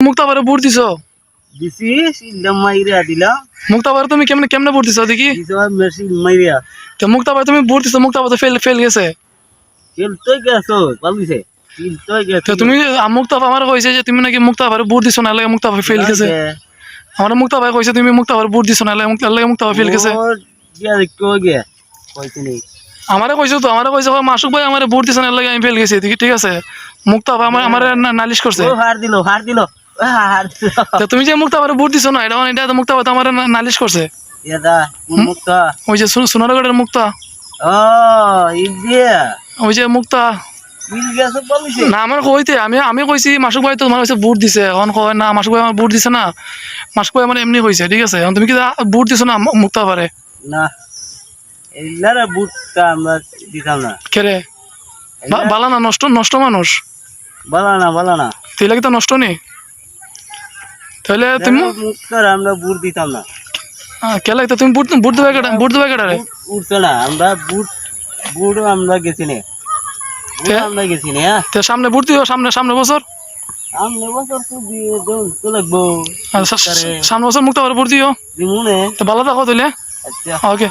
মুক্তাবারে vote দিছো? দিছি সিলটা মাইরা দিলা। মুক্তাবারে তুমি কেমনে কেমনে ভোট দিছো দেখি? দিছো মেশিন মাইরা। তো মুক্তাবারে তুমি ভোট দিছো মুক্তাবার তো ফেল ফেল গেছে। তেল তো গেছো পালিছে। তো তুমি মুক্তাবা আমার কইছে যে তুমি নাকি মুক্তাবারে ভোট দিছো না লাগে মুক্তাবা ফেল গেছে। আমার মুক্তাবা কইছে তুমি মুক্তাবারে ভোট দিছো না লাগে মুক্তাবা ফেল গেছে। আমারে কইছো তো আমারে কইছে মাসুক ভাই আমারে ভোট দিছো না লাগে আমি ফেল গেছি ঠিক আছে? মুক্তাবা আমার আমারে না- নালিশ করছে। হার দিলো হার দিলো। তো। তুমি যে মুক্তাবারে ভোট দিছো না এটা এটা তো মুক্তাবা তো না- নালিশ করছে। মুক্তা? ওই যে সোনারগড়ের মুক্তা। ও ওই যে মুক্তা। না আমার কইতে আমি আমি কইছি মাসুক ভাই তো তোমার কাছে বুট দিছে। এখন কয় না মাসুক ভাই আমার বুট দিছে না। মাসুক ভাই আমার এমনি কইছে ঠিক আছে? এখন তুমি কি বুট দিছো না মুক্তা পারে না। এইলারে বুটটা আমরা দিতাম না। কেরে বা- বালা না নষ্ট নষ্ট মানুষ। বলা না বলা না। তুই লাগে তো নষ্ট নেই তাহলে তুমি স্যার আমরা বুট দিতাম না। আহ, কে লাগতো? তুমি বুট বুট দেবে কেটা বুট দেবে কেটা রে? উঠছে না আমরা বুট বুট আমরা গেছি নে? আমরা গেছি নে হ্যাঁ। তো সামনে বুট দিও সামনে সামনে বছর। সামনে বছর তো দিয়ে দেন তো লাগবো। সা- সামনে বছর মুক্তা বুট দিও। দিমুনে তো ভালো থাকো তাহলে। আচ্ছা। ওকে।